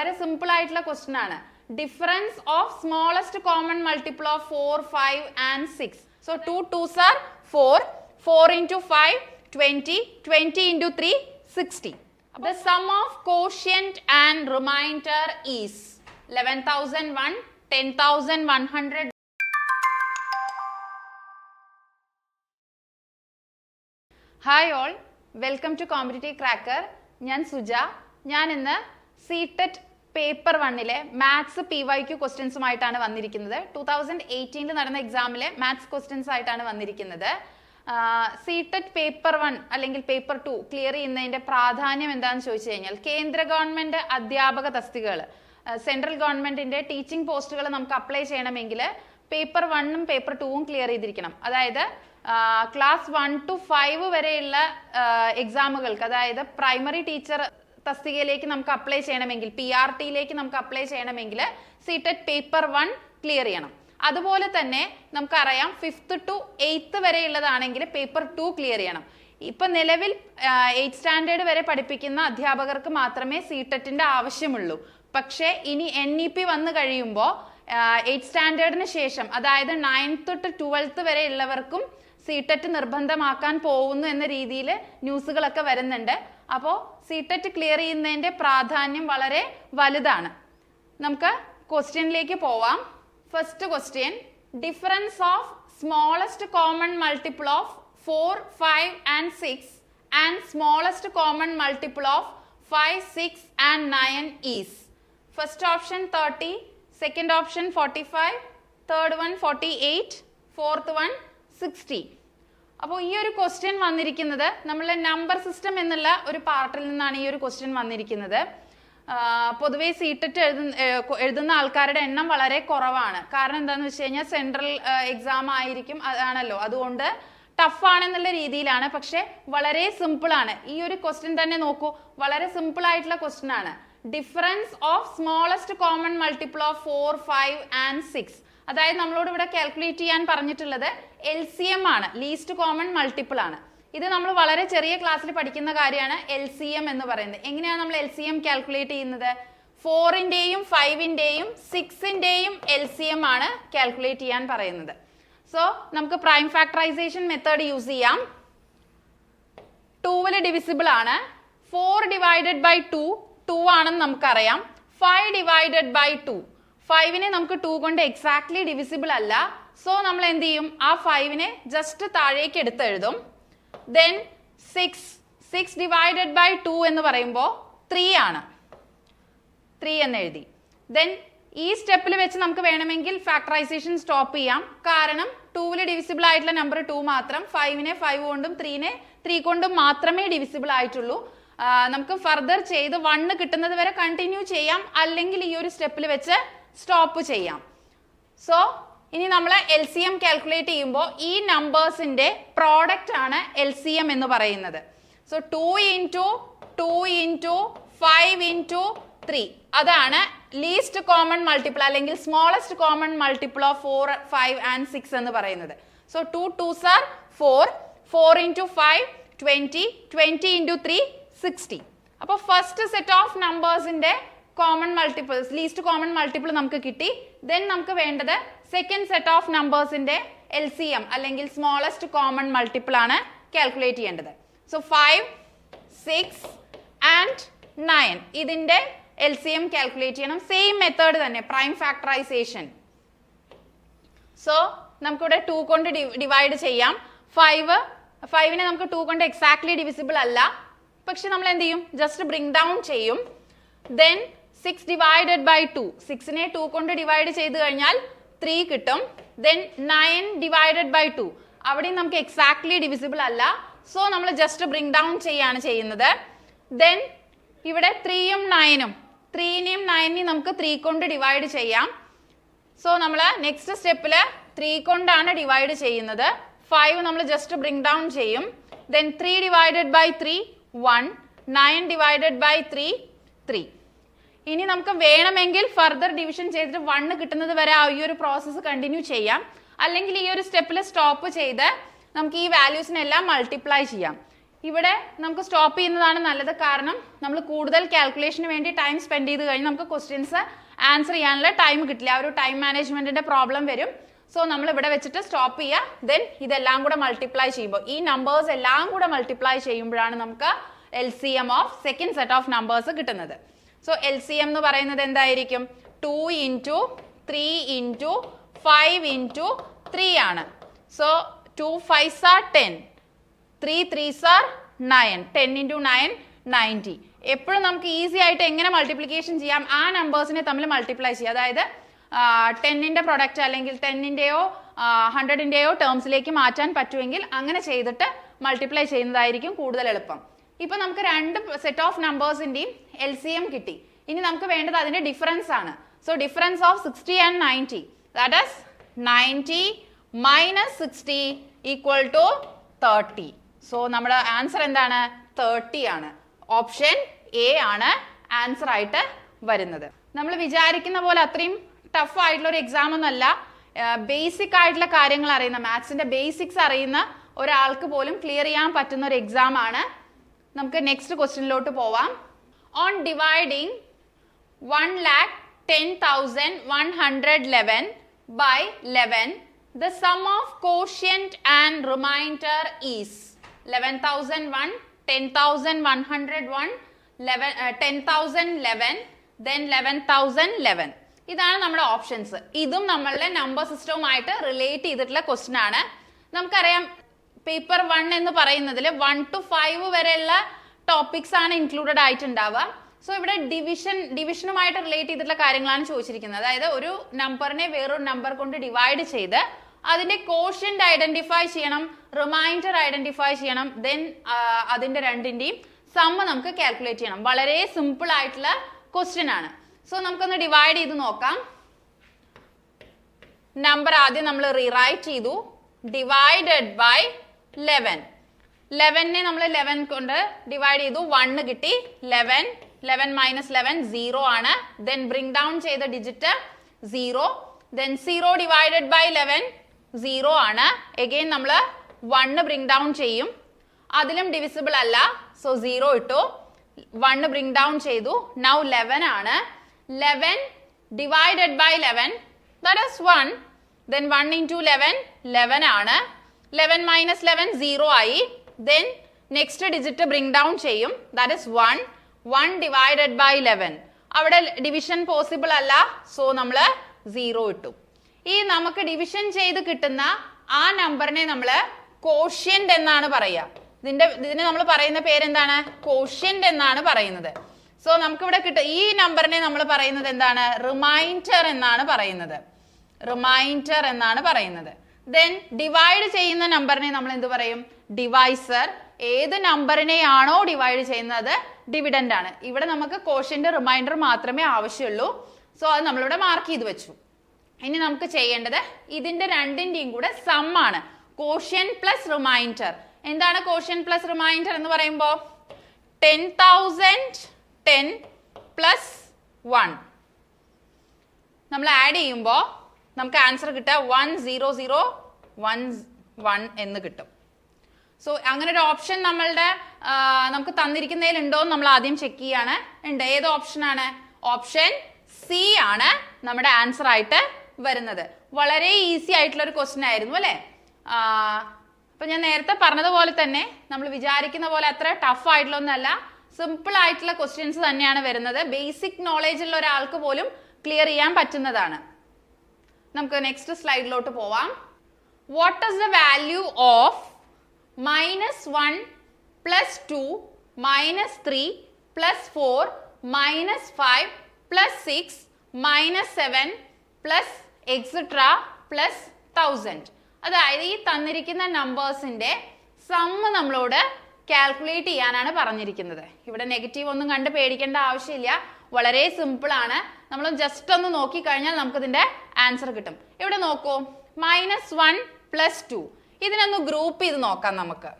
വളരെ സിമ്പിൾ ആയിട്ടുള്ള ക്വസ്റ്റ്യൻ ആണ്. Difference of smallest common multiple of four five and six so two twos are four four into five twenty twenty into three sixty the sum of quotient and remainder is eleven thousand one ten thousand one hundred hi all welcome to competitive cracker ഞാൻ സുജ. ഞാൻ ഇന്ന് C TET paper വണ്ണിലെ maths P Y Q ക്വസ്റ്റ്യൻസുമായിട്ടാണ് വന്നിരിക്കുന്നത്. Two thousand എയ്റ്റീനിൽ നടന്ന എക്സാമിലെ maths questions ആയിട്ടാണ് വന്നിരിക്കുന്നത് C paper one അല്ലെങ്കിൽ പേപ്പർ ടു ക്ലിയർ ചെയ്യുന്നതിന്റെ പ്രാധാന്യം എന്താണെന്ന് ചോദിച്ചു കഴിഞ്ഞാൽ കേന്ദ്ര ഗവൺമെന്റ് അധ്യാപക തസ്തികകൾ സെൻട്രൽ ഗവൺമെന്റിന്റെ ടീച്ചിങ് പോസ്റ്റുകൾ നമുക്ക് അപ്ലൈ ചെയ്യണമെങ്കിൽ പേപ്പർ വണ്ണും പേപ്പർ ടൂവും ക്ലിയർ ചെയ്തിരിക്കണം. അതായത് ക്ലാസ് വൺ ടു ഫൈവ് വരെയുള്ള എക്സാമുകൾക്ക് അതായത് പ്രൈമറി ടീച്ചർ തസ്തികയിലേക്ക് നമുക്ക് അപ്ലൈ ചെയ്യണമെങ്കിൽ പി ആർ ടിയിലേക്ക് നമുക്ക് അപ്ലൈ ചെയ്യണമെങ്കിൽ സീറ്റഡ് പേപ്പർ വൺ ക്ലിയർ ചെയ്യണം. അതുപോലെ തന്നെ നമുക്കറിയാം ഫിഫ്ത്ത് ടു എയ്ത്ത് വരെയുള്ളതാണെങ്കിൽ പേപ്പർ ടു ക്ലിയർ ചെയ്യണം. ഇപ്പൊ നിലവിൽ എയ്റ്റ് സ്റ്റാൻഡേർഡ് വരെ പഠിപ്പിക്കുന്ന അധ്യാപകർക്ക് മാത്രമേ സീറ്ററ്റിന്റെ ആവശ്യമുള്ളൂ. പക്ഷേ ഇനി എൻ ഇ പി വന്നു കഴിയുമ്പോൾ എയ്റ്റ് സ്റ്റാൻഡേർഡിന് ശേഷം അതായത് നയൻത്ത് ടു ട്വൽത്ത് വരെ ഉള്ളവർക്കും സീറ്ററ്റ് നിർബന്ധമാക്കാൻ പോകുന്നു എന്ന രീതിയിൽ ന്യൂസുകളൊക്കെ വരുന്നുണ്ട്. അപ്പോൾ സി ടെറ്റ് ക്ലിയർ ചെയ്യുന്നതിന്റെ പ്രാധാന്യം വളരെ വലുതാണ്. നമുക്ക് ക്വസ്റ്റ്യനിലേക്ക് പോവാം. First question difference of smallest common multiple of four five and six and smallest common multiple of five six and nine is first option thirty second option forty five third one forty eight fourth one sixty അപ്പോൾ ഈ ഒരു question വന്നിരിക്കുന്നത് നമ്മളെ number system എന്നുള്ള ഒരു പാർട്ടിൽ നിന്നാണ് ഈ ഒരു ക്വസ്റ്റ്യൻ വന്നിരിക്കുന്നത്. പൊതുവെ സീറ്ററ്റ് എഴുതുന്ന എഴുതുന്ന ആൾക്കാരുടെ എണ്ണം വളരെ കുറവാണ്. കാരണം എന്താണെന്ന് വെച്ച് കഴിഞ്ഞാൽ സെൻട്രൽ എക്സാം ആയിരിക്കും അതാണല്ലോ അതുകൊണ്ട് ടഫ് ആണെന്നുള്ള രീതിയിലാണ്. പക്ഷെ വളരെ സിമ്പിൾ ആണ്. ഈ ഒരു ക്വസ്റ്റ്യൻ തന്നെ നോക്കൂ. വളരെ സിമ്പിൾ ആയിട്ടുള്ള ക്വസ്റ്റ്യൻ ആണ്. Difference of smallest common multiple of four five and six അതായത് നമ്മളോട് ഇവിടെ കാൽക്കുലേറ്റ് ചെയ്യാൻ പറഞ്ഞിട്ടുള്ളത് എൽ സി എം ആണ് ലീസ്റ്റ് കോമൺ മൾട്ടിപ്പിൾ ആണ്. ഇത് നമ്മൾ വളരെ ചെറിയ ക്ലാസ്സിൽ പഠിക്കുന്ന കാര്യമാണ് എൽ സി എം എന്ന് പറയുന്നത്. എങ്ങനെയാണ് നമ്മൾ എൽ സി എം കാൽക്കുലേറ്റ് ചെയ്യുന്നത്? ഫോറിന്റെയും ഫൈവിന്റെയും സിക്സിന്റെയും എൽ സി എം ആണ് കാൽക്കുലേറ്റ് ചെയ്യാൻ പറയുന്നത്. സോ നമുക്ക് പ്രൈം ഫാക്ടറൈസേഷൻ മെത്തേഡ് യൂസ് ചെയ്യാം. ടൂവിൽ ഡിവിസിബിൾ ആണ്. Four divided by two two ആണെന്ന് നമുക്കറിയാം. ഫൈവ് ഡിവൈഡഡ് ബൈ ടു ഫൈവിനെ നമുക്ക് ടു കൊണ്ട് എക്സാക്ട്ലി ഡിവിസിബിൾ അല്ല. സോ നമ്മൾ എന്ത് ചെയ്യും? ആ ഫൈവിനെ ജസ്റ്റ് താഴേക്ക് എടുത്തെഴുതും then six six divided by two എന്ന് പറയുമ്പോൾ ത്രീ ആണ്. ത്രീ എന്ന് എഴുതി. ദെൻ ഈ സ്റ്റെപ്പിൽ വെച്ച് നമുക്ക് വേണമെങ്കിൽ ഫാക്ടറൈസേഷൻ സ്റ്റോപ്പ് ചെയ്യാം. കാരണം ടൂവിൽ ഡിവിസിബിൾ ആയിട്ടുള്ള നമ്പർ ടു മാത്രം ഫൈവിനെ ഫൈവ് കൊണ്ടും ത്രീനെ ത്രീ കൊണ്ടും മാത്രമേ ഡിവിസിബിൾ ആയിട്ടുള്ളൂ. നമുക്ക് ഫർദർ ചെയ്ത് വണ്ണ് കിട്ടുന്നത് വരെ കണ്ടിന്യൂ ചെയ്യാം. അല്ലെങ്കിൽ ഈ ഒരു സ്റ്റെപ്പിൽ വെച്ച് സ്റ്റോപ്പ് ചെയ്യാം. സോ ഇനി നമ്മൾ എൽ സി എം കാൽക്കുലേറ്റ് ചെയ്യുമ്പോൾ ഈ നമ്പേഴ്സിന്റെ പ്രോഡക്റ്റ് ആണ് എൽ സി എം എന്ന് പറയുന്നത്. So two into two into five into three. അതാണ് ലീസ്റ്റ് കോമൺ മൾട്ടിപ്പിൾ അല്ലെങ്കിൽ smallest common multiple of four five and six എന്ന് പറയുന്നത്. So two twos are four four into five twenty twenty into three sixty അപ്പോൾ first set of നമ്പേഴ്സിന്റെ common multiples least common multiple നമുക്ക് കിട്ടി. Then നമുക്ക് വേണ്ടത് second set of നമ്പേഴ്സിന്റെ L C M അല്ലെങ്കിൽ smallest common multiple ആണ് calculate ചെയ്യേണ്ടത്. So five six and nine ഇതിന്റെ എൽ സി എം കാൽക്കുലേറ്റ് ചെയ്യണം. സെയിം മെത്തേഡ് തന്നെ പ്രൈം ഫാക്ടറൈസേഷൻ സോ നമുക്കിവിടെ ടു കൊണ്ട് ഡിവൈഡ് ചെയ്യാം. ഫൈവ് ഫൈവിനെ നമുക്ക് ടു കൊണ്ട് എക്സാക്ട്ലി ഡിവിസിബിൾ അല്ല. പക്ഷെ നമ്മൾ എന്ത് ചെയ്യും? ജസ്റ്റ് ബ്രിങ് ഡൗൺ ചെയ്യും. Then six divided by two സിക്സിനെ two കൊണ്ട് ഡിവൈഡ് ചെയ്ത് കഴിഞ്ഞാൽ ത്രീ കിട്ടും. Then nine divided by two അവിടെയും നമുക്ക് എക്സാക്ട്ലി ഡിവിസിബിൾ അല്ല. സോ നമ്മൾ ജസ്റ്റ് ബ്രിങ് ഡൗൺ ചെയ്യാണ് ചെയ്യുന്നത്. ദെൻ ഇവിടെ ത്രീയും നയനും ത്രീനെയും നയനെയും നമുക്ക് ത്രീ കൊണ്ട് ഡിവൈഡ് ചെയ്യാം. സോ നമ്മൾ നെക്സ്റ്റ് സ്റ്റെപ്പിൽ ത്രീ കൊണ്ടാണ് ഡിവൈഡ് ചെയ്യുന്നത്. ഫൈവ് നമ്മൾ ജസ്റ്റ് ബ്രിങ് ഡൗൺ ചെയ്യും. Then three divided by three one nine divided by three three ഇനി നമുക്ക് വേണമെങ്കിൽ ഫർദർ ഡിവിഷൻ ചെയ്തിട്ട് വണ്ണ് കിട്ടുന്നത് വരെ ആ ഈ ഒരു പ്രോസസ്സ് കണ്ടിന്യൂ ചെയ്യാം. അല്ലെങ്കിൽ ഈ ഒരു സ്റ്റെപ്പിൽ സ്റ്റോപ്പ് ചെയ്ത് നമുക്ക് ഈ വാല്യൂസിനെല്ലാം മൾട്ടിപ്ലൈ ചെയ്യാം. ഇവിടെ നമുക്ക് സ്റ്റോപ്പ് ചെയ്യുന്നതാണ് നല്ലത്. കാരണം നമ്മൾ കൂടുതൽ കാൽക്കുലേഷന് വേണ്ടി ടൈം സ്പെൻഡ് ചെയ്ത് കഴിഞ്ഞ് നമുക്ക് ക്വസ്റ്റ്യൻസ് ആൻസർ ചെയ്യാനുള്ള ടൈം കിട്ടില്ല. ആ ഒരു ടൈം മാനേജ്മെന്റിന്റെ പ്രോബ്ലം വരും. സോ നമ്മൾ ഇവിടെ വെച്ചിട്ട് സ്റ്റോപ്പ് ചെയ്യുക. ദെൻ ഇതെല്ലാം കൂടെ മൾട്ടിപ്ലൈ ചെയ്യുമ്പോൾ ഈ നമ്പേഴ്സ് എല്ലാം കൂടെ മൾട്ടിപ്ലൈ ചെയ്യുമ്പോഴാണ് നമുക്ക് L C M of second set of numbers കിട്ടുന്നത്. സോ എൽ സി എം എന്ന് പറയുന്നത് എന്തായിരിക്കും? Two into three into five into three ആണ്. So two five are ten three threes are nine ten into nine ninety എപ്പോഴും നമുക്ക് easy ആയിട്ട് എങ്ങനെ multiplication ചെയ്യാം? ആ നമ്പേഴ്സിനെ തമ്മിൽ മൾട്ടിപ്ലൈ ചെയ്യുക അതായത് ടെന്നിന്റെ പ്രൊഡക്റ്റ് അല്ലെങ്കിൽ ടെന്നിന്റെയോ ഹൺഡ്രഡിന്റെയോ ടേംസിലേക്ക് മാറ്റാൻ പറ്റുമെങ്കിൽ അങ്ങനെ ചെയ്തിട്ട് മൾട്ടിപ്ലൈ ചെയ്യുന്നതായിരിക്കും കൂടുതൽ എളുപ്പം. ഇപ്പൊ നമുക്ക് രണ്ട് സെറ്റ് ഓഫ് നമ്പേഴ്സിന്റെയും എൽ സി എം കിട്ടി. ഇനി നമുക്ക് വേണ്ടത് അതിന്റെ ഡിഫറൻസ് ആണ്. So difference of sixty and ninety that is ninety minus sixty equal to thirty so നമ്മുടെ ആൻസർ എന്താണ്? തേർട്ടി ആണ്. ഓപ്ഷൻ എ ആണ് ആൻസർ ആയിട്ട് വരുന്നത്. നമ്മൾ വിചാരിക്കുന്ന പോലെ അത്രയും ടഫ് ആയിട്ടുള്ള ഒരു എക്സാം ഒന്നല്ല ബേസിക് ആയിട്ടുള്ള കാര്യങ്ങൾ അറിയുന്ന മാത്സിന്റെ ബേസിക്സ് അറിയുന്ന ഒരാൾക്ക് പോലും ക്ലിയർ ചെയ്യാൻ പറ്റുന്ന ഒരു എക്സാം ആണ് നമുക്ക് നെക്സ്റ്റ് ക്വസ്റ്റ്യനിലോട്ട് പോവാം. On dividing one lakh ten thousand one hundred eleven by eleven the sum of quotient and remainder is eleven thousand one ten thousand one hundred one eleven ten thousand eleven then eleven thousand eleven ഇതാണ് നമ്മുടെ options ഇതും നമ്മളുടെ number സിസ്റ്റവുമായിട്ട് relate ചെയ്തിട്ടുള്ള question ആണ്. നമുക്കറിയാം paper one എന്ന് പറയുന്നതിൽ വൺ ടു ഫൈവ് വരെയുള്ള ടോപ്പിക്സ് ആണ് ഇൻക്ലൂഡഡ് ആയിട്ടുണ്ടാവുക. സോ ഇവിടെ ഡിവിഷൻ ഡിവിഷനുമായിട്ട് റിലേറ്റ് ചെയ്തിട്ടുള്ള കാര്യങ്ങളാണ് ചോദിച്ചിരിക്കുന്നത്. അതായത് ഒരു നമ്പറിനെ വേറൊരു നമ്പർ കൊണ്ട് ഡിവൈഡ് ചെയ്ത് അതിന്റെ കോഷ്യന്റ് ഐഡന്റിഫൈ ചെയ്യണം റിമൈൻഡർ ഐഡന്റിഫൈ ചെയ്യണം ദെൻ അതിന്റെ രണ്ടിന്റെയും സമ്മ നമുക്ക് കാൽക്കുലേറ്റ് ചെയ്യണം. വളരെ സിമ്പിൾ ആയിട്ടുള്ള ക്വസ്റ്റ്യൻ ആണ്. സോ നമുക്കൊന്ന് ഡിവൈഡ് ചെയ്ത് നോക്കാം. നമ്പർ ആദ്യം നമ്മൾ റീറൈറ്റ് ചെയ്തു. ഡിവൈഡഡ് ബൈ ലെവൻ ലെവനെ നമ്മൾ ലെവൻ കൊണ്ട് ഡിവൈഡ് ചെയ്തു വണ്ണ് കിട്ടി eleven eleven minus eleven zero ആണ്. ദെൻ ബ്രിങ് ഡൗൺ ചെയ്ത digit zero then zero divided by eleven zero ആണ്. എഗെയിൻ നമ്മൾ വണ്ണ് ബ്രിങ് ഡൗൺ ചെയ്യും. അതിലും ഡിവിസിബിൾ അല്ല. സോ സീറോ ഇട്ടു. വണ്ണ് ബ്രിങ് ഡൗൺ ചെയ്തു. നൗ ലെവൻ ആണ്. Eleven divided by eleven that then one into eleven eleven ആണ്. ലെവൻ മൈനസ് ലെവൻ സീറോ ആയി. Then next digit bring down ചെയ്യും. That is one one divided by eleven അവിടെ division possible അല്ല. So നമ്മൾ zero ഇട്ടു. ഈ നമുക്ക് ഡിവിഷൻ ചെയ്ത് കിട്ടുന്ന ആ നമ്പറിനെ നമ്മൾ കോഷ്യന്റ് എന്നാണ് പറയുക. ഇതിന്റെ ഇതിന് നമ്മൾ പറയുന്ന പേരെന്താണ്? കോഷ്യന്റ് എന്നാണ് പറയുന്നത്. സോ നമുക്കിവിടെ കിട്ടും ഈ നമ്പറിനെ നമ്മൾ പറയുന്നത് എന്താണ്? റിമൈൻഡർ എന്നാണ് പറയുന്നത്. റിമൈൻഡർ എന്നാണ് പറയുന്നത്. ദെൻ ഡിവൈഡ് ചെയ്യുന്ന നമ്പറിനെ നമ്മൾ എന്ത് പറയും? ഡിവൈസർ ഏത് നമ്പറിനെയാണോ ഡിവൈഡ് ചെയ്യുന്നത്? ഡിവിഡൻഡ് ആണ്. ഇവിടെ നമുക്ക് കോഷ്യന്റ് റിമൈൻഡർ മാത്രമേ ആവശ്യമുള്ളൂ. സോ അത് നമ്മളിവിടെ മാർക്ക് ചെയ്ത് വെച്ചു. ഇനി നമുക്ക് ചെയ്യേണ്ടത് ഇതിന്റെ രണ്ടിന്റെയും കൂടെ സം ആണ്. കോഷ്യൻ പ്ലസ് റിമൈൻഡർ എന്താണ് കോഷ്യൻ പ്ലസ് റിമൈൻഡർ എന്ന് പറയുമ്പോൾ ten thousand ten plus one നമ്മൾ ആഡ് ചെയ്യുമ്പോൾ നമുക്ക് ആൻസർ കിട്ടുക one zero zero one one എന്ന് കിട്ടും. സോ അങ്ങനെ ഒരു ഓപ്ഷൻ നമ്മളുടെ നമുക്ക് തന്നിരിക്കുന്നതിൽ ഉണ്ടോ എന്ന് നമ്മൾ ആദ്യം ചെക്ക് ചെയ്യാണ്. ഉണ്ട്. ഏത് ഓപ്ഷൻ ആണ്? ഓപ്ഷൻ സി ആണ് നമ്മുടെ ആൻസർ ആയിട്ട് വരുന്നത്. വളരെ ഈസി ആയിട്ടുള്ള ഒരു ക്വസ്റ്റ്യൻ ആയിരുന്നു അല്ലേ? അപ്പൊ ഞാൻ നേരത്തെ പറഞ്ഞതുപോലെ തന്നെ നമ്മൾ വിചാരിക്കുന്ന പോലെ അത്ര ടഫ് ആയിട്ടുള്ള ഒന്നല്ല സിമ്പിൾ ആയിട്ടുള്ള ക്വസ്റ്റ്യൻസ് തന്നെയാണ് വരുന്നത്. ബേസിക് നോളേജ് ഉള്ള ഒരാൾക്ക് പോലും ക്ലിയർ ചെയ്യാൻ പറ്റുന്നതാണ്. നമുക്ക് നെക്സ്റ്റ് സ്ലൈഡിലോട്ട് പോവാം. What is the value of minus one plus two minus three plus four minus five plus six minus seven plus etcetera plus thousand അതായത് ഈ തന്നിരിക്കുന്ന നമ്പേഴ്സിന്റെ സമ്മ് നമ്മളോട് കാൽക്കുലേറ്റ് ചെയ്യാനാണ് പറഞ്ഞിരിക്കുന്നത്. ഇവിടെ നെഗറ്റീവ് ഒന്നും കണ്ട് പേടിക്കേണ്ട ആവശ്യമില്ല. വളരെ സിമ്പിൾ ആണ്. നമ്മൾ ജസ്റ്റ് ഒന്ന് നോക്കി കഴിഞ്ഞാൽ നമുക്ക് ഇതിന്റെ ആൻസർ കിട്ടും. ഇവിടെ നോക്കൂ. മൈനസ് വൺ പ്ലസ് ടു ഇതിനൊന്ന് ഗ്രൂപ്പ് ചെയ്ത് നോക്കാം നമുക്ക്.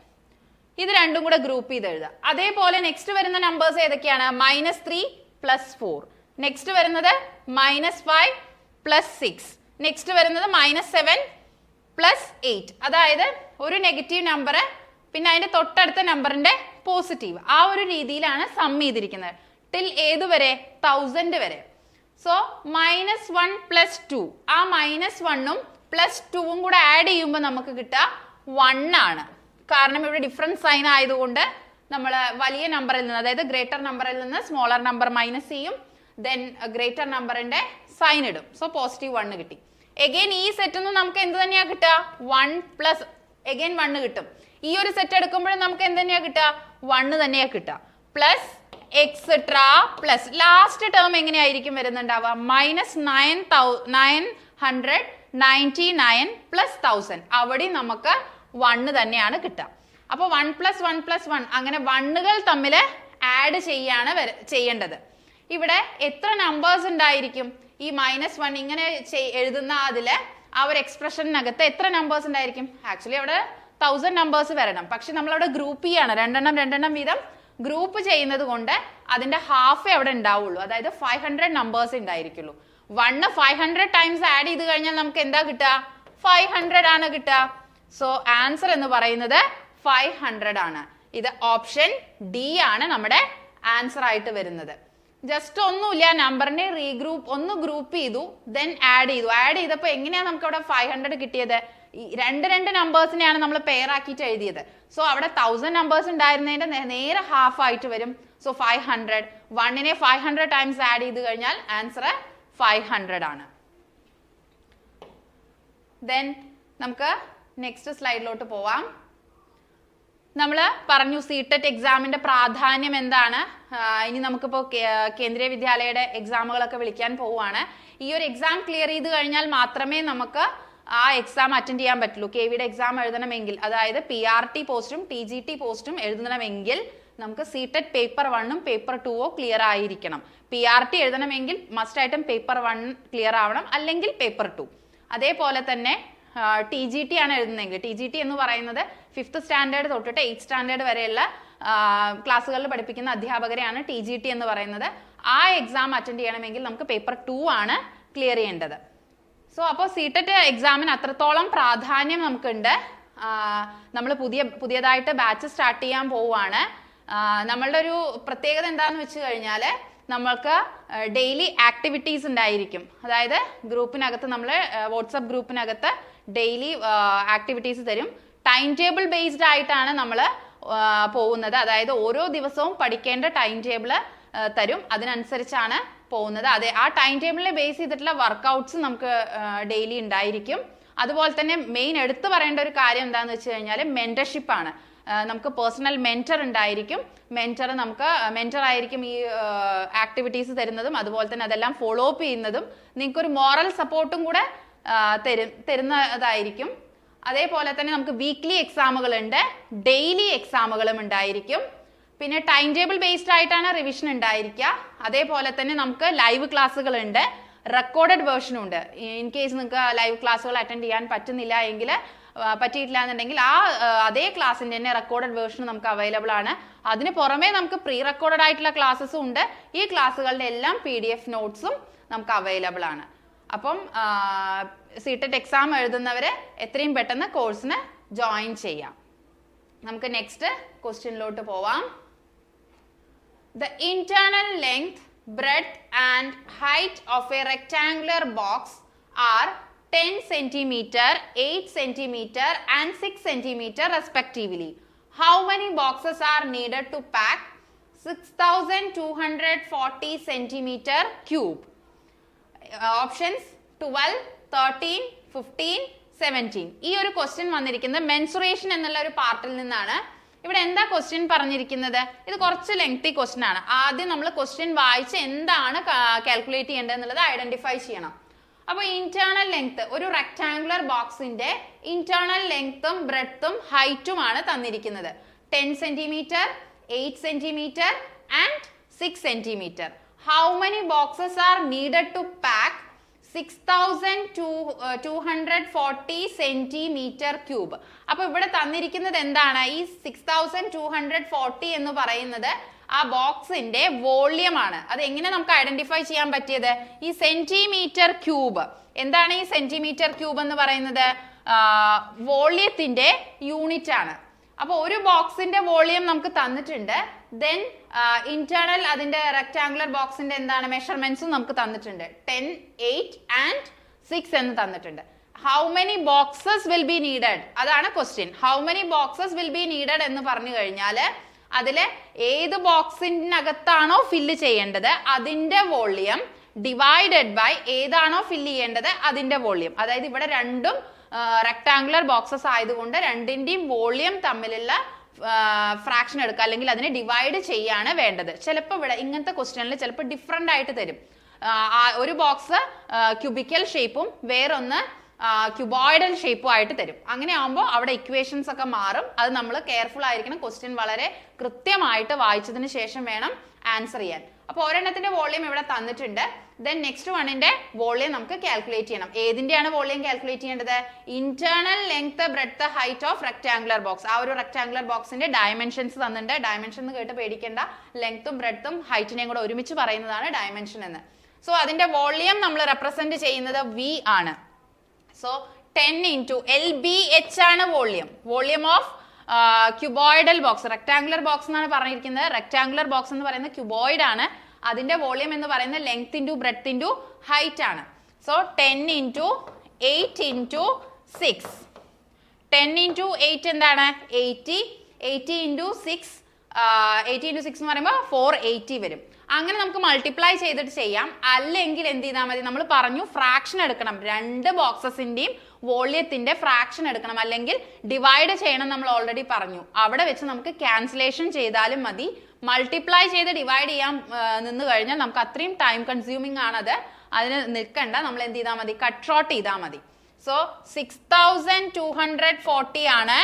ഇത് രണ്ടും കൂടെ ഗ്രൂപ്പ് ചെയ്ത് എഴുതാം. അതേപോലെ നെക്സ്റ്റ് വരുന്ന നമ്പേഴ്സ് ഏതൊക്കെയാണ്? Minus three plus four next വരുന്നത് minus five plus six next വരുന്നത് മൈനസ് സെവൻ പ്ലസ് എയ്റ്റ് അതായത് ഒരു നെഗറ്റീവ് നമ്പർ പിന്നെ അതിന്റെ തൊട്ടടുത്ത നമ്പറിന്റെ പോസിറ്റീവ് ആ ഒരു രീതിയിലാണ് സം ചെയ്തിരിക്കുന്നത്. ടിൽ ഏതുവരെ? തൗസൻഡ് വരെ. So minus one plus two ആ മൈനസ് വണ്ണും പ്ലസ് ടുവും കൂടെ ആഡ് ചെയ്യുമ്പോൾ നമുക്ക് കിട്ടുക വൺ ആണ്. കാരണം ഇവിടെ ഡിഫറൻസ് സൈൻ ആയതുകൊണ്ട് നമ്മൾ വലിയ നമ്പറിൽ നിന്ന് അതായത് ഗ്രേറ്റർ നമ്പറിൽ നിന്ന് സ്മോളർ നമ്പർ മൈനസ് ചെയ്യും. ദെൻ ഗ്രേറ്റർ നമ്പറിന്റെ സൈൻ ഇടും. സോ പോസിറ്റീവ് വണ്ണ് കിട്ടി. എഗെയിൻ ഈ സെറ്റ് നിന്ന് നമുക്ക് എന്ത് തന്നെയാ കിട്ടുക? വൺ പ്ലസ് എഗെയിൻ വണ്ണ് കിട്ടും. ഈ ഒരു സെറ്റ് എടുക്കുമ്പോഴും നമുക്ക് എന്ത് തന്നെയാ കിട്ടുക? വണ്ണ് തന്നെയാ കിട്ടുക. Plus etcetera plus last term എങ്ങനെയായിരിക്കും വരുന്നുണ്ടാവുക? മൈനസ് നയൻ തൗ nine hundred ninety nine plus thousand അവിടെ നമുക്ക് വണ്ണ് തന്നെയാണ് കിട്ടുക. അപ്പോൾ one plus one plus one അങ്ങനെ വണ്ണുകൾ തമ്മിൽ ആഡ് ചെയ്യാണ് ചെയ്യേണ്ടത്. ഇവിടെ എത്ര നമ്പേഴ്സ് ഉണ്ടായിരിക്കും? ഈ മൈനസ് വൺ ഇങ്ങനെ എഴുതുന്ന അതിൽ ആ ഒരു എക്സ്പ്രഷനകത്ത് എത്ര നമ്പേഴ്സ് ഉണ്ടായിരിക്കും? ആക്ച്വലി അവിടെ തൗസൻഡ് നമ്പേഴ്സ് വരണം. പക്ഷെ നമ്മളവിടെ ഗ്രൂപ്പ് ചെയ്യാണ്. രണ്ടെണ്ണം രണ്ടെണ്ണം വീതം ഗ്രൂപ്പ് ചെയ്യുന്നത് കൊണ്ട് അതിന്റെ ഹാഫേ അവിടെ ഉണ്ടാവുള്ളൂ. അതായത് five hundred numbers ഉണ്ടായിരിക്കുള്ളൂ. One five hundred times add ചെയ്ത് കഴിഞ്ഞാൽ നമുക്ക് എന്താ കിട്ടുക? ഫൈവ് ഹൺഡ്രഡ് ആണ് കിട്ടുക. സോ ആൻസർ എന്ന് പറയുന്നത് ഫൈവ് ഹൺഡ്രഡ് ആണ്. ഇത് ഓപ്ഷൻ ഡി ആണ് നമ്മുടെ ആൻസർ ആയിട്ട് വരുന്നത്. ജസ്റ്റ് ഒന്നുമില്ല നമ്പറിനെ റീഗ്രൂപ്പ് ഒന്ന് ഗ്രൂപ്പ് ചെയ്തു ദെൻ ആഡ് ചെയ്തു. ആഡ് ചെയ്തപ്പോൾ എങ്ങനെയാണ് നമുക്ക് അവിടെ ഫൈവ് ഹൺഡ്രഡ് കിട്ടിയത്? ഈ രണ്ട് രണ്ട് നമ്പേഴ്സിനെയാണ് നമ്മൾ പെയർ ആക്കിയിട്ട് എഴുതിയത്. സോ അവിടെ തൗസൻഡ് നമ്പേഴ്സ് ഉണ്ടായിരുന്നതിന്റെ നേരെ ഹാഫ് ആയിട്ട് വരും. സോ ഫൈവ് ഹൺഡ്രഡ് വണ്ണിനെ ഫൈവ് ഹൺഡ്രഡ് ടൈംസ് ആഡ് ചെയ്ത് കഴിഞ്ഞാൽ ആൻസർ ഫൈവ് ഹൺഡ്രഡ് ആണ്. ദെൻ നമുക്ക് നെക്സ്റ്റ് സ്ലൈഡിലോട്ട് പോവാം. നമ്മൾ പറഞ്ഞു സീടെറ്റ് എക്സാമിന്റെ പ്രാധാന്യം എന്താണ്? ഇനി നമുക്കിപ്പോൾ കേന്ദ്രീയ വിദ്യാലയയുടെ എക്സാമുകളൊക്കെ വിളിക്കാൻ പോവുകയാണ്. ഈ ഒരു എക്സാം ക്ലിയർ ചെയ്ത് കഴിഞ്ഞാൽ മാത്രമേ നമുക്ക് ആ എക്സാം അറ്റൻഡ് ചെയ്യാൻ പറ്റുള്ളൂ. കെ വിയുടെ എക്സാം എഴുതണമെങ്കിൽ അതായത് പി ആർ ടി പോസ്റ്റും ടി ജി ടി പോസ്റ്റും എഴുതണമെങ്കിൽ നമുക്ക് സീറ്റഡ് പേപ്പർ വണ്ണും പേപ്പർ ടുവോ ക്ലിയർ ആയിരിക്കണം. പി ആർ ടി എഴുതണമെങ്കിൽ മസ്റ്റ് ആയിട്ടും പേപ്പർ വൺ ക്ലിയർ ആവണം അല്ലെങ്കിൽ പേപ്പർ ടു അതേപോലെ തന്നെ ടി ജി ടി ആണ് എഴുതുന്നതെങ്കിൽ ടി ജി ടി എന്ന് പറയുന്നത് ഫിഫ്ത്ത് സ്റ്റാൻഡേർഡ് തൊട്ടിട്ട് എയ്ത്ത് സ്റ്റാൻഡേർഡ് വരെയുള്ള ക്ലാസ്സുകളിൽ പഠിപ്പിക്കുന്ന അധ്യാപകരെയാണ് ടി ജി ടി എന്ന് പറയുന്നത്. ആ എക്സാം അറ്റൻഡ് ചെയ്യണമെങ്കിൽ നമുക്ക് പേപ്പർ ടു ആണ് ക്ലിയർ ചെയ്യേണ്ടത്. സോ അപ്പോൾ സീറ്ററ്റ് എക്സാമിന് അത്രത്തോളം പ്രാധാന്യം നമുക്കുണ്ട്. നമ്മൾ പുതിയ പുതിയതായിട്ട് ബാച്ച് സ്റ്റാർട്ട് ചെയ്യാൻ പോവുകയാണ്. നമ്മളുടെ ഒരു പ്രത്യേകത എന്താണെന്ന് വെച്ച് കഴിഞ്ഞാൽ നമ്മൾക്ക് ഡെയിലി ആക്ടിവിറ്റീസ് ഉണ്ടായിരിക്കും. അതായത് ഗ്രൂപ്പിനകത്ത് നമ്മൾ വാട്സപ്പ് ഗ്രൂപ്പിനകത്ത് ഡെയിലി ആക്ടിവിറ്റീസ് തരും. ടൈം ടേബിൾ ബേസ്ഡ് ആയിട്ടാണ് നമ്മൾ പോകുന്നത് അതായത് ഓരോ ദിവസവും പഠിക്കേണ്ട ടൈം ടേബിൾ തരും. അതിനനുസരിച്ചാണ് പോകുന്നത്. അതെ ആ ടൈം ടേബിളിനെ ബേസ് ചെയ്തിട്ടുള്ള വർക്കൗട്ട്സ് നമുക്ക് ഡെയിലി ഉണ്ടായിരിക്കും. അതുപോലെ തന്നെ മെയിൻ എടുത്തു പറയേണ്ട ഒരു കാര്യം എന്താണെന്ന് വെച്ച് കഴിഞ്ഞാൽ മെന്റർഷിപ്പ് ആണ്. നമുക്ക് പേഴ്സണൽ മെന്റർ ഉണ്ടായിരിക്കും. മെന്റർ നമുക്ക് മെന്റർ ആയിരിക്കും ഈ ആക്ടിവിറ്റീസ് തരുന്നതും അതുപോലെ തന്നെ അതെല്ലാം ഫോളോ അപ്പ് ചെയ്യുന്നതും നിങ്ങൾക്ക് ഒരു മോറൽ സപ്പോർട്ടും കൂടെ തരും തരുന്നതായിരിക്കും. അതേപോലെ തന്നെ നമുക്ക് വീക്ക്ലി എക്സാമുകൾ ഉണ്ട് ഡെയിലി എക്സാമുകളും ഉണ്ടായിരിക്കും. പിന്നെ ടൈം ടേബിൾ ബേസ്ഡ് ആയിട്ടാണ് റിവിഷൻ ഉണ്ടായിരിക്കുക. അതേപോലെ തന്നെ നമുക്ക് ലൈവ് ക്ലാസ്സുകൾ ഉണ്ട്. റെക്കോർഡഡ് വേർഷനും ഉണ്ട്. ഇൻ കേസ് നിങ്ങൾക്ക് ലൈവ് ക്ലാസ്സുകൾ അറ്റൻഡ് ചെയ്യാൻ പറ്റുന്നില്ല എങ്കിൽ പറ്റിയിട്ടില്ല എന്നുണ്ടെങ്കിൽ ആ അതേ ക്ലാസ്സിന്റെ തന്നെ റെക്കോർഡഡ് വേർഷൻ നമുക്ക് അവൈലബിൾ ആണ്. അതിന് പുറമെ നമുക്ക് പ്രീ റെക്കോർഡഡ് ആയിട്ടുള്ള ക്ലാസ്സസും ഉണ്ട്. ഈ ക്ലാസ്സുകളുടെ എല്ലാം പി ഡി എഫ് നോട്ട്സും നമുക്ക് അവൈലബിൾ ആണ്. അപ്പം സീറ്ററ്റ് എക്സാം എഴുതുന്നവരെ എത്രയും പെട്ടെന്ന് കോഴ്സിന് ജോയിൻ ചെയ്യാം. നമുക്ക് നെക്സ്റ്റ് ക്വസ്റ്റ്യനിലോട്ട് പോവാം. The internal length, breadth and height of a rectangular box are 10 cm 8 cm and 6 cm respectively. How many boxes are needed to pack 6240 cm cube? Options 12, 13, 15, 17. ഈ ഒരു ക്വസ്റ്റ്യൻ വന്നിരിക്കുന്നത് മെൻസുറേഷൻ എന്നുള്ള ഒരു പാർട്ടിൽ നിന്നാണ് ഇവിടെ എന്താ ക്വസ്റ്റ്യൻ പറഞ്ഞിരിക്കുന്നത്? ഇത് കുറച്ച് ലെങ്തി ക്വസ്റ്റ്യൻ ആണ്. ആദ്യം നമ്മൾ ക്വസ്റ്റ്യൻ വായിച്ച് എന്താണ് കാൽക്കുലേറ്റ് ചെയ്യേണ്ടത് എന്നുള്ളത് ഐഡന്റിഫൈ ചെയ്യണം. അപ്പോൾ ഇന്റേണൽ ലെങ്ത് ഒരു റെക്ടാങ്കുലർ ബോക്സിന്റെ ഇന്റേണൽ ലെങ്ത്തും ബ്രെഡ്ത്തും ഹൈറ്റുമാണ് തന്നിരിക്കുന്നത്. Ten centimetre eight centimetre and six centimetre how many boxes are needed to pack six thousand two two hundred forty centimetre cube അപ്പൊ ഇവിടെ തന്നിരിക്കുന്നത് എന്താണ്? ഈ six thousand two hundred forty എന്ന് പറയുന്നത് ആ ബോക്സിന്റെ വോള്യം ആണ്. അത് എങ്ങനെ നമുക്ക് ഐഡന്റിഫൈ ചെയ്യാൻ പറ്റിയത്? ഈ സെന്റിമീറ്റർ ക്യൂബ് എന്താണ് ഈ സെന്റിമീറ്റർ ക്യൂബ് എന്ന് പറയുന്നത്? വോള്യത്തിന്റെ യൂണിറ്റ് ആണ്. അപ്പോൾ ഒരു ബോക്സിന്റെ വോളിയം നമുക്ക് തന്നിട്ടുണ്ട്. ദെൻ ഇന്റേണൽ അതിന്റെ റെക്ടാങ്കുലർ ബോക്സിന്റെ എന്താണ് മെഷർമെന്റ്സും നമുക്ക് തന്നിട്ടുണ്ട്. ടെൻ എയ്റ്റ് ആൻഡ് സിക്സ് എന്ന് തന്നിട്ടുണ്ട്. How many boxes will be needed അതാണ് question how many boxes will be needed എന്ന് പറഞ്ഞു കഴിഞ്ഞാൽ അതിൽ ഏത് ബോക്സിനകത്താണോ ഫില്ല് ചെയ്യേണ്ടത് അതിന്റെ വോളിയം ഡിവൈഡഡ് ബൈ ഏതാണോ ഫില്ല് ചെയ്യേണ്ടത് അതിന്റെ വോളിയം. അതായത് ഇവിടെ രണ്ടും റെക്ടാങ്കുലർ ബോക്സസ് ആയതുകൊണ്ട് രണ്ടിന്റെയും വോളിയം തമ്മിലുള്ള ഫ്രാക്ഷൻ എടുക്കുക. അല്ലെങ്കിൽ അതിനെ ഡിവൈഡ് ചെയ്യാണ് വേണ്ടത്. ചിലപ്പോൾ ഇവിടെ ഇങ്ങനത്തെ ക്വസ്റ്റ്യനിൽ ചിലപ്പോൾ ഡിഫറെന്റ് ആയിട്ട് തരും. ഒരു ബോക്സ് ക്യൂബിക്കൽ ഷേപ്പും വേറൊന്ന് ക്യൂബോയിഡൽ ഷേപ്പും ആയിട്ട് തരും. അങ്ങനെ ആകുമ്പോൾ അവിടെ ഇക്വേഷൻസ് ഒക്കെ മാറും. അത് നമ്മൾ കെയർഫുൾ ആയിരിക്കണം. ക്വസ്റ്റ്യൻ വളരെ കൃത്യമായിട്ട് വായിച്ചതിന് ശേഷം വേണം ആൻസർ ചെയ്യാൻ. അപ്പോൾ ഒരെണ്ണത്തിന്റെ വോളിയം ഇവിടെ തന്നിട്ടുണ്ട്. ദെൻ നെക്സ്റ്റ് വണ്ണിന്റെ വോളിയം നമുക്ക് കാൽക്കുലേറ്റ് ചെയ്യണം. ഏതിന്റെയാണ് വോളിയം കാൽക്കുലേറ്റ് ചെയ്യേണ്ടത്? Internal length breadth height of rectangular box ആ ഒരു റെക്ടാംഗുലർ ബോക്സിന്റെ ഡയമെൻഷൻസ് തന്നിട്ടുണ്ട്. ഡയമെൻഷൻ എന്ന് കേട്ട് പേടിക്കേണ്ട. ലെങ്ത്തും ബ്രെഡ്ത്തും ഹൈറ്റിനെയും കൂടെ ഒരുമിച്ച് പറയുന്നതാണ് ഡയമെൻഷൻ എന്ന്. സോ അതിന്റെ വോളിയം നമ്മൾ റെപ്രസെന്റ് ചെയ്യുന്നത് വി ആണ്. So ten into L B H ആണ് volume volume of cuboidal box rectangular box എന്നാണ് പറഞ്ഞിരിക്കുന്നത്. റെക്ടാംഗുലർ ബോക്സ് എന്ന് പറയുന്നത് ക്യൂബോയിഡ് ആണ്. അതിന്റെ വോളിയം എന്ന് പറയുന്നത് length into breadth into height ആണ്. So ten into eight into six ten into eight എന്താണ്? Eighty eighty into six eighty into six എന്ന് പറയുമ്പോൾ ഫോർ എയ്റ്റി വരും. അങ്ങനെ നമുക്ക് മൾട്ടിപ്ലൈ ചെയ്തിട്ട് ചെയ്യാം. അല്ലെങ്കിൽ എന്ത് ചെയ്താൽ മതി? നമ്മൾ പറഞ്ഞു ഫ്രാക്ഷൻ എടുക്കണം. രണ്ട് ബോക്സസിന്റെയും വോളിയത്തിന്റെ ഫ്രാക്ഷൻ എടുക്കണം. അല്ലെങ്കിൽ ഡിവൈഡ് ചെയ്യണം നമ്മൾ ഓൾറെഡി പറഞ്ഞു. അവിടെ വെച്ച് നമുക്ക് ക്യാൻസലേഷൻ ചെയ്താലും മതി. മൾട്ടിപ്ലൈ ചെയ്ത് ഡിവൈഡ് ചെയ്യാൻ നിന്ന് കഴിഞ്ഞാൽ നമുക്ക് അത്രയും ടൈം കൺസ്യൂമിംഗ് ആണത്. അതിന് നിൽക്കണ്ട. നമ്മൾ എന്ത് ചെയ്താൽ മതി? കട്ട് ഷോട്ട് ചെയ്താൽ മതി. So six thousand two hundred forty ആണ്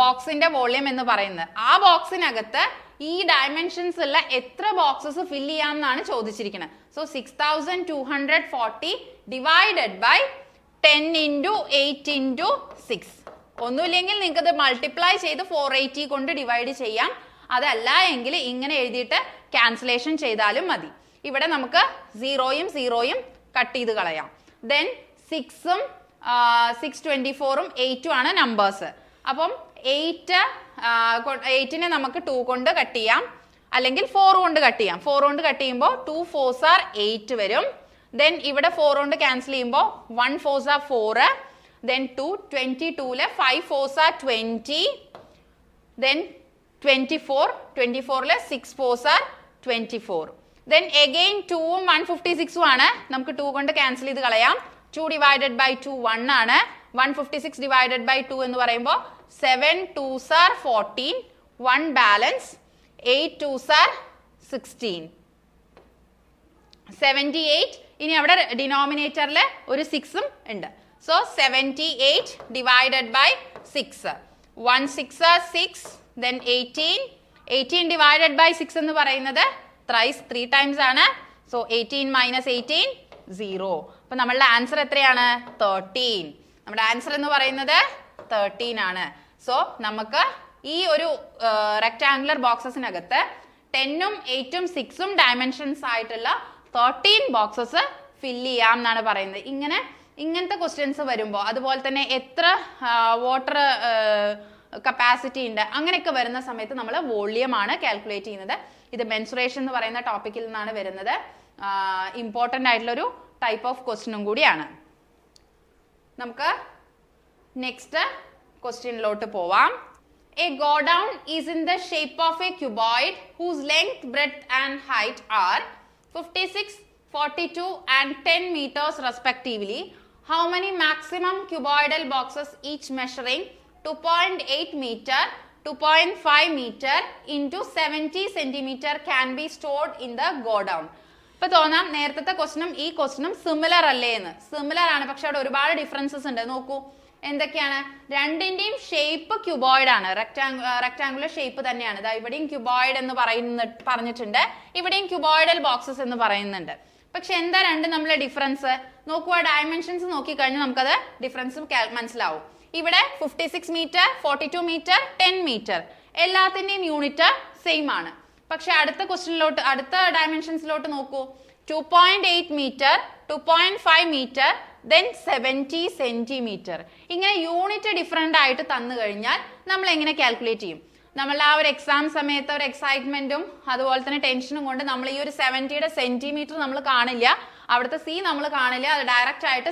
ബോക്സിന്റെ വോളിയം എന്ന് പറയുന്നത്. ആ ബോക്സിനകത്ത് ഈ ഡയമെൻഷൻസ് ഉള്ള എത്ര ബോക്സസ് ഫിൽ ചെയ്യാം എന്നാണ് ചോദിച്ചിരിക്കുന്നത്. So six thousand two hundred forty divided by ten into eight into six ഒന്നുമില്ലെങ്കിൽ നിങ്ങൾക്ക് ഇത് മൾട്ടിപ്ലൈ ചെയ്ത് ഫോർ എയ്റ്റി കൊണ്ട് ഡിവൈഡ് ചെയ്യാം. അതല്ല എങ്കിൽ ഇങ്ങനെ എഴുതിയിട്ട് ക്യാൻസലേഷൻ ചെയ്താലും മതി. ഇവിടെ നമുക്ക് സീറോയും സീറോയും കട്ട് ചെയ്ത് കളയാം. ദെൻ സിക്സും സിക്സ് ട്വന്റി ഫോറും എയ്റ്റും ആണ് നമ്പേഴ്സ് അപ്പം എയ്റ്റ് എയ്റ്റിനെ നമുക്ക് ടു കൊണ്ട് കട്ട് ചെയ്യാം. അല്ലെങ്കിൽ ഫോർ കൊണ്ട് കട്ട് ചെയ്യാം. ഫോർ കൊണ്ട് കട്ട് ചെയ്യുമ്പോൾ ടു ഫോർസ് ആർ എയ്റ്റ് വരും. ദെൻ ഇവിടെ ഫോർ കൊണ്ട് ക്യാൻസൽ ചെയ്യുമ്പോൾ one fours are four then two twenty tool five fours are twenty then twenty four twenty ഫോറിൽ six fours are twenty four then again ടൂവും one fifty സിക്സും ആണ്. നമുക്ക് two കൊണ്ട് ക്യാൻസൽ ചെയ്ത് കളയാം. Two divided by two one ആണ്. One fifty six divided by two എന്ന് പറയുമ്പോൾ seven twos are fourteen one balance eight twos are sixteen seventy eight ഇനി അവിടെ ഡിനോമിനേറ്ററിൽ ഒരു സിക്സും ഉണ്ട്. So seventy eight divided by six one six six then eighteen eighteen divided by six എന്ന് പറയുന്നത് ത്രൈസ് ത്രീ ടൈംസ് ആണ്. So eighteen minus eighteen zero അപ്പൊ നമ്മളുടെ ആൻസർ എത്രയാണ്? തേർട്ടീൻ നമ്മുടെ ആൻസർ എന്ന് പറയുന്നത് തേർട്ടീൻ ആണ്. സോ നമുക്ക് ഈ ഒരു റെക്ടാങ്കുലർ ബോക്സസിനകത്ത് ടെന്നും എയ്റ്റും സിക്സും ഡയമെൻഷൻസ് ആയിട്ടുള്ള തേർട്ടീൻ ബോക്സസ് ഫില്ല് ചെയ്യാം എന്നാണ് പറയുന്നത്. ഇങ്ങനെ ഇങ്ങനത്തെ ക്വസ്റ്റ്യൻസ് വരുമ്പോൾ അതുപോലെ തന്നെ എത്ര വാട്ടർ കപ്പാസിറ്റി ഉണ്ട്. അങ്ങനെയൊക്കെ വരുന്ന സമയത്ത് നമ്മൾ വോളിയം ആണ് കാൽക്കുലേറ്റ് ചെയ്യുന്നത്. ഇത് മെൻസുറേഷൻ എന്ന് പറയുന്ന ടോപ്പിക്കിൽ നിന്നാണ് വരുന്നത്. ഇമ്പോർട്ടന്റ് ആയിട്ടുള്ളൊരു ടൈപ്പ് ഓഫ് ക്വസ്റ്റ്യനും കൂടിയാണ്. നമുക്ക് നെക്സ്റ്റ് ക്വസ്റ്റ്യനിലോട്ട് പോവാം. A godown is in the shape of a cuboid whose length breadth and height are fifty six forty two and ten metres respectively how many maximum cuboidal boxes each measuring two point eight metre two point five metre into seventy centimetre the godown ഇപ്പൊ തോന്നാം നേരത്തെ ക്വസ്റ്റനും ഈ ക്വസ്റ്റനും similar അല്ലേ എന്ന്. Similar ആണ് പക്ഷെ അവിടെ ഒരുപാട് ഡിഫറൻസസ് ഉണ്ട്. നോക്കൂ എന്തൊക്കെയാണ്? രണ്ടിന്റെയും ഷേപ്പ് ക്യൂബോയിഡ് ആണ്. റെക്ടാങ്കുലർ ഷേപ്പ് തന്നെയാണ്. ഇതാ ഇവിടെയും ക്യൂബോയിഡ് എന്ന് പറയുന്ന പറഞ്ഞിട്ടുണ്ട്. ഇവിടെയും ക്യൂബോയിഡൽ ബോക്സസ് എന്ന് പറയുന്നുണ്ട്. പക്ഷെ എന്താ രണ്ട് നമ്മളെ ഡിഫറൻസ് നോക്കുക ഡയമെൻഷൻസ് നോക്കിക്കഴിഞ്ഞാൽ നമുക്കത് ഡിഫറൻസ് മനസ്സിലാവും. ഇവിടെ fifty six metre forty two metre ten metre എല്ലാത്തിന്റെയും യൂണിറ്റ് സെയിം ആണ്. പക്ഷെ അടുത്ത ക്വസ്റ്റ്യനിലോട്ട് അടുത്ത ഡയമെൻഷൻസിലോട്ട് നോക്കൂ. Two point eight metre two point five metre then seventy centimetre ഇങ്ങനെ യൂണിറ്റ് ഡിഫറെന്റ് ആയിട്ട് തന്നു കഴിഞ്ഞാൽ നമ്മൾ എങ്ങനെ കാൽക്കുലേറ്റ് ചെയ്യും? നമ്മൾ ആ ഒരു എക്സാം സമയത്ത് ഒരു എക്സൈറ്റ്മെന്റും അതുപോലെ തന്നെ ടെൻഷനും കൊണ്ട് നമ്മൾ ഈ ഒരു സെവന്റിയുടെ സെന്റിമീറ്റർ നമ്മൾ കാണില്ല. അവിടുത്തെ സി നമ്മൾ കാണില്ല? അത് ഡയറക്റ്റ് ആയിട്ട്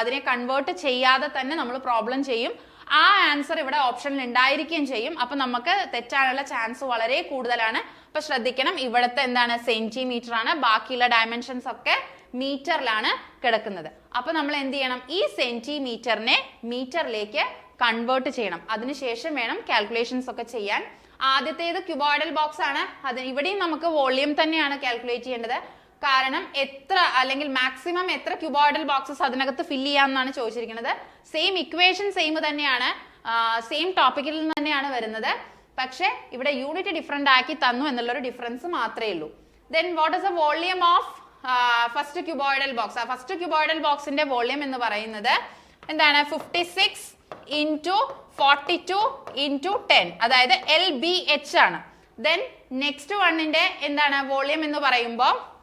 അതിനെ കൺവേർട്ട് ചെയ്യാതെ തന്നെ നമ്മൾ പ്രോബ്ലം ചെയ്യും. ആ ആൻസർ ഇവിടെ ഓപ്ഷനിൽ ഉണ്ടായിരിക്കുകയും ചെയ്യും. അപ്പൊ നമുക്ക് തെറ്റാനുള്ള ചാൻസ് വളരെ കൂടുതലാണ്. അപ്പൊ ശ്രദ്ധിക്കണം ഇവിടുത്തെ എന്താണ് സെന്റിമീറ്റർ ആണ്. ബാക്കിയുള്ള ഡയമെൻഷൻസ് ഒക്കെ മീറ്ററിലാണ് കിടക്കുന്നത്. അപ്പൊ നമ്മൾ എന്ത് ചെയ്യണം? ഈ സെന്റിമീറ്ററിനെ മീറ്ററിലേക്ക് കൺവേർട്ട് ചെയ്യണം. അതിനുശേഷം വേണം കാൽക്കുലേഷൻസ് ഒക്കെ ചെയ്യാൻ. ആദ്യത്തേത് ക്യൂബോയിഡൽ ബോക്സ് ആണ്. അത് ഇവിടെയും നമുക്ക് വോളിയം തന്നെയാണ് കാൽക്കുലേറ്റ് ചെയ്യേണ്ടത്. കാരണം എത്ര അല്ലെങ്കിൽ മാക്സിമം എത്ര ക്യൂബോയിഡൽ ബോക്സസ് അതിനകത്ത് ഫില്ല് ചെയ്യാമെന്നാണ് ചോദിച്ചിരിക്കുന്നത്. സെയിം ഇക്വേഷൻ സെയിം തന്നെയാണ്. സെയിം ടോപ്പിക്കിൽ നിന്ന് തന്നെയാണ് വരുന്നത്. പക്ഷേ ഇവിടെ യൂണിറ്റ് ഡിഫറെന്റ് ആക്കി തന്നു എന്നുള്ളൊരു ഡിഫറൻസ് മാത്രമേ ഉള്ളൂ. Then what is a volume of first cuboidal box ആ ഫസ്റ്റ് ക്യൂബോയിഡൽ ബോക്സിന്റെ വോളിയം എന്ന് പറയുന്നത് എന്താണ്? Fifty six into forty two into ten അതായത് എൽ ബി എച്ച് ആണ്. ദെൻ നെക്സ്റ്റ് വണ്ണിന്റെ എന്താണ്? വോളിയം എന്ന് പറയുമ്പോൾ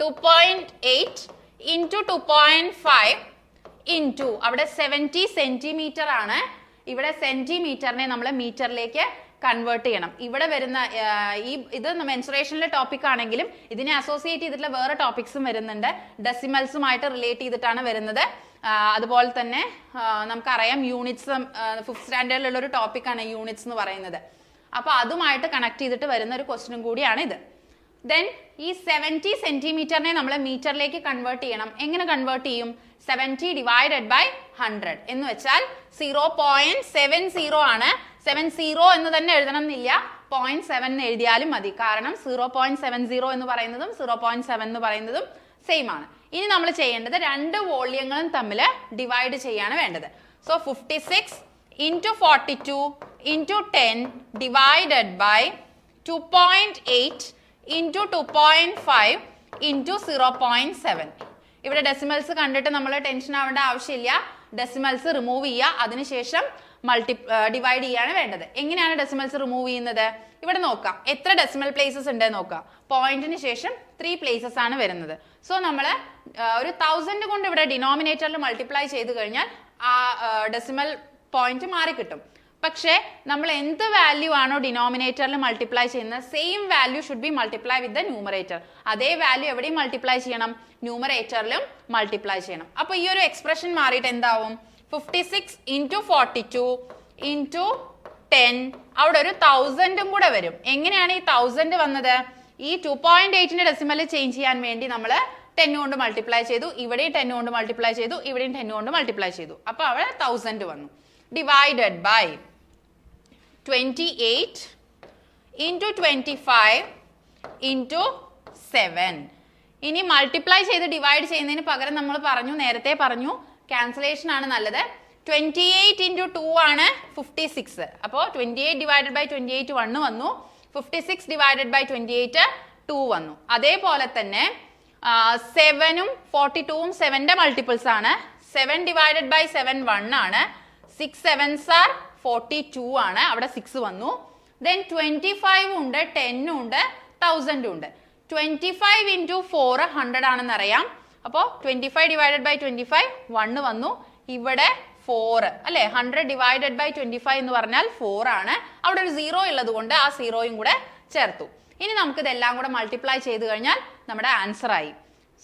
two point eight into two point five into അവിടെ സെവന്റി സെന്റിമീറ്റർ ആണ്. ഇവിടെ സെന്റിമീറ്ററിനെ നമ്മൾ മീറ്ററിലേക്ക് കൺവേർട്ട് ചെയ്യണം. ഇവിടെ വരുന്ന ഈ ഇത് മെൻസുറേഷനിലെ ടോപ്പിക് ആണെങ്കിലും ഇതിനെ അസോസിയേറ്റ് ചെയ്തിട്ടുള്ള വേറെ ടോപ്പിക്സും വരുന്നുണ്ട്. ഡെസിമൽസുമായിട്ട് റിലേറ്റ് ചെയ്തിട്ടാണ് വരുന്നത്. അതുപോലെ തന്നെ നമുക്കറിയാം യൂണിറ്റ്സ് ഫിഫ്ത് സ്റ്റാൻഡേർഡിലുള്ള ഒരു ടോപ്പിക്കാണ് യൂണിറ്റ്സ് എന്ന് പറയുന്നത്. അപ്പോൾ അതുമായിട്ട് കണക്ട് ചെയ്തിട്ട് വരുന്ന ഒരു ക്വസ്റ്റ്യനും കൂടിയാണ് ഇത്. ദെൻ ഈ സെവന്റി സെന്റിമീറ്ററിനെ നമ്മൾ മീറ്ററിലേക്ക് കൺവേർട്ട് ചെയ്യണം. എങ്ങനെ കൺവേർട്ട് ചെയ്യും? സെവന്റി ഡിവൈഡഡ് ബൈ ഹൺഡ്രഡ് എന്ന് വെച്ചാൽ സീറോ പോയിന്റ് സെവൻ സീറോ ആണ്. സെവൻ സീറോ എന്ന് തന്നെ എഴുതണം എന്നില്ല പോയിന്റ് സെവൻ എഴുതിയാലും മതി. കാരണം സീറോ പോയിന്റ് സെവൻ സീറോ എന്ന് പറയുന്നതും സീറോ പോയിന്റ് സെവൻ എന്ന് പറയുന്നതും സെയിം ആണ്. ഇനി നമ്മൾ ചെയ്യേണ്ടത് രണ്ട് വോള്യങ്ങളും തമ്മിൽ ഡിവൈഡ് ചെയ്യാണ് വേണ്ടത്. So fifty six into forty two into ten divided by two point eight into two point five into zero point seven ഇവിടെ ഡെസിമൽസ് കണ്ടിട്ട് നമ്മൾ ടെൻഷൻ ആവേണ്ട ആവശ്യമില്ല. ഡെസിമൽസ് റിമൂവ് ചെയ്യുക. അതിനുശേഷം മൾട്ടി ഡിവൈഡ് ചെയ്യാണ് വേണ്ടത്. എങ്ങനെയാണ് ഡെസിമൽസ് റിമൂവ് ചെയ്യുന്നത്? ഇവിടെ നോക്കാം. എത്ര ഡെസിമൽ പ്ലേസസ് ഉണ്ട് നോക്കാം. പോയിന്റിന് ശേഷം ത്രീ പ്ലേസസ് ആണ് വരുന്നത്. സോ നമ്മൾ ഒരു തൗസൻഡ് കൊണ്ട് ഇവിടെ ഡിനോമിനേറ്ററിൽ മൾട്ടിപ്ലൈ ചെയ്ത് കഴിഞ്ഞാൽ ആ ഡെസിമൽ പോയിന്റ് മാറി കിട്ടും. പക്ഷേ നമ്മൾ എന്ത് വാല്യൂ ആണോ ഡിനോമിനേറ്ററിൽ മൾട്ടിപ്ലൈ ചെയ്യുന്നത് same value should be multiply with the numerator അതേ വാല്യൂ എവിടെയും മൾട്ടിപ്ലൈ ചെയ്യണം. ന്യൂമറേറ്ററിലും മൾട്ടിപ്ലൈ ചെയ്യണം. അപ്പൊ ഈ ഒരു എക്സ്പ്രഷൻ മാറിയിട്ട് എന്താവും? Fifty six into forty two into ten അവിടെ ഒരു തൗസൻഡും കൂടെ വരും. എങ്ങനെയാണ് ഈ തൗസൻഡ് വന്നത്? ഈ ടു പോയിന്റ് എയ്റ്റിന്റെ ഡെസിമൽ ചേഞ്ച് ചെയ്യാൻ വേണ്ടി നമ്മൾ ടെൻ കൊണ്ട് മൾട്ടിപ്ലൈ ചെയ്തു. ഇവിടെയും ടെൻ കൊണ്ട് മൾട്ടിപ്ലൈ ചെയ്തു. ഇവിടെയും ടെൻ കൊണ്ട് മൾട്ടിപ്ലൈ ചെയ്തു. അപ്പൊ അവിടെ തൗസൻഡ് വന്നു. Divided by twenty eight into twenty five into seven ഇനി മൾട്ടിപ്ലൈ ചെയ്ത് ഡിവൈഡ് ചെയ്യുന്നതിന് പകരം നമ്മൾ പറഞ്ഞു നേരത്തെ പറഞ്ഞു ക്യാൻസലേഷൻ ആണ് നല്ലത്. ട്വന്റി എയ്റ്റ് ഇന്റു ടു ആണ് ഫിഫ്റ്റി സിക്സ് അപ്പോൾ twenty eight divided by twenty eight one വന്നു. Fifty six divided by twenty eight two വന്നു. അതേപോലെ തന്നെ സെവനും ഫോർട്ടി ടൂവും സെവന്റെ മൾട്ടിപ്പിൾസ് ആണ്. Seven divided by seven one ആണ്. Six sevens are forty two ആണ്. അവിടെ സിക്സ് വന്നു. ദെൻ ട്വന്റി ഫൈവ് ഉണ്ട് ടെന്നും ഉണ്ട് തൗസൻഡും ഉണ്ട്. Twenty five into four hundred ആണെന്ന് അറിയാം അപ്പോൾ twenty five divided by twenty five one വന്നു. ഇവിടെ ഫോർ അല്ലെ? Hundred divided by twenty five എന്ന് പറഞ്ഞാൽ ഫോർ ആണ്. അവിടെ ഒരു സീറോ ഉള്ളത് കൊണ്ട് ആ സീറോയും കൂടെ ചേർത്തു. ഇനി നമുക്ക് ഇതെല്ലാം കൂടെ മൾട്ടിപ്ലൈ ചെയ്ത് കഴിഞ്ഞാൽ നമ്മുടെ ആൻസർ ആയി.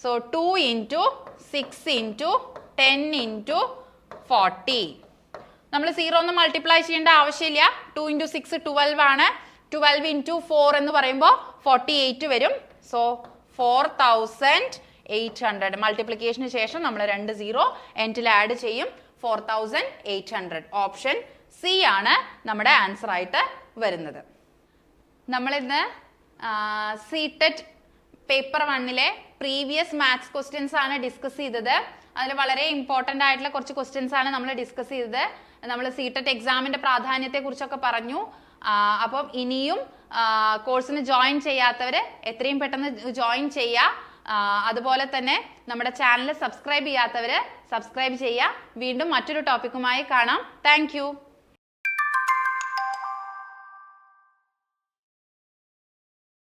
So two into six into ten into forty നമ്മൾ സീറോ ഒന്നും മൾട്ടിപ്ലൈ ചെയ്യേണ്ട ആവശ്യമില്ല. ടു ഇന്റു സിക്സ് ട്വൽവ് ആണ്. ട്വൽവ് ഇന്റു ഫോർ എന്ന് പറയുമ്പോൾ ഫോർട്ടി എയ്റ്റ് വരും. So four thousand eight hundred മൾട്ടിപ്ലിക്കേഷന് ശേഷം നമ്മൾ രണ്ട് സീറോ എന്റിൽ ആഡ് ചെയ്യും. Four thousand eight hundred option C ആണ് നമ്മുടെ ആൻസർ ആയിട്ട് വരുന്നത്. നമ്മളിന്ന് സീറ്റഡ് പേപ്പർ വണ്ണിലെ പ്രീവിയസ് മാത്സ് ക്വസ്റ്റ്യൻസ് ആണ് ഡിസ്കസ് ചെയ്തത്. അതിൽ വളരെ ഇമ്പോർട്ടന്റ് ആയിട്ടുള്ള കുറച്ച് ക്വസ്റ്റ്യൻസ് ആണ് നമ്മൾ ഡിസ്കസ് ചെയ്തത്. നമ്മൾ സീറ്റഡ് എക്സാമിന്റെ പ്രാധാന്യത്തെ കുറിച്ചൊക്കെ പറഞ്ഞു. അപ്പം ഇനിയും കോഴ്സിന് ജോയിൻ ചെയ്യാത്തവർ എത്രയും പെട്ടെന്ന് ജോയിൻ ചെയ്യുക അതുപോലെ തന്നെ നമ്മുടെ ചാനൽ സബ്സ്ക്രൈബ് ചെയ്യാത്തവർ സബ്സ്ക്രൈബ് ചെയ്യുക വീണ്ടും മറ്റൊരു ടോപ്പിക്കുമായി കാണാം. താങ്ക്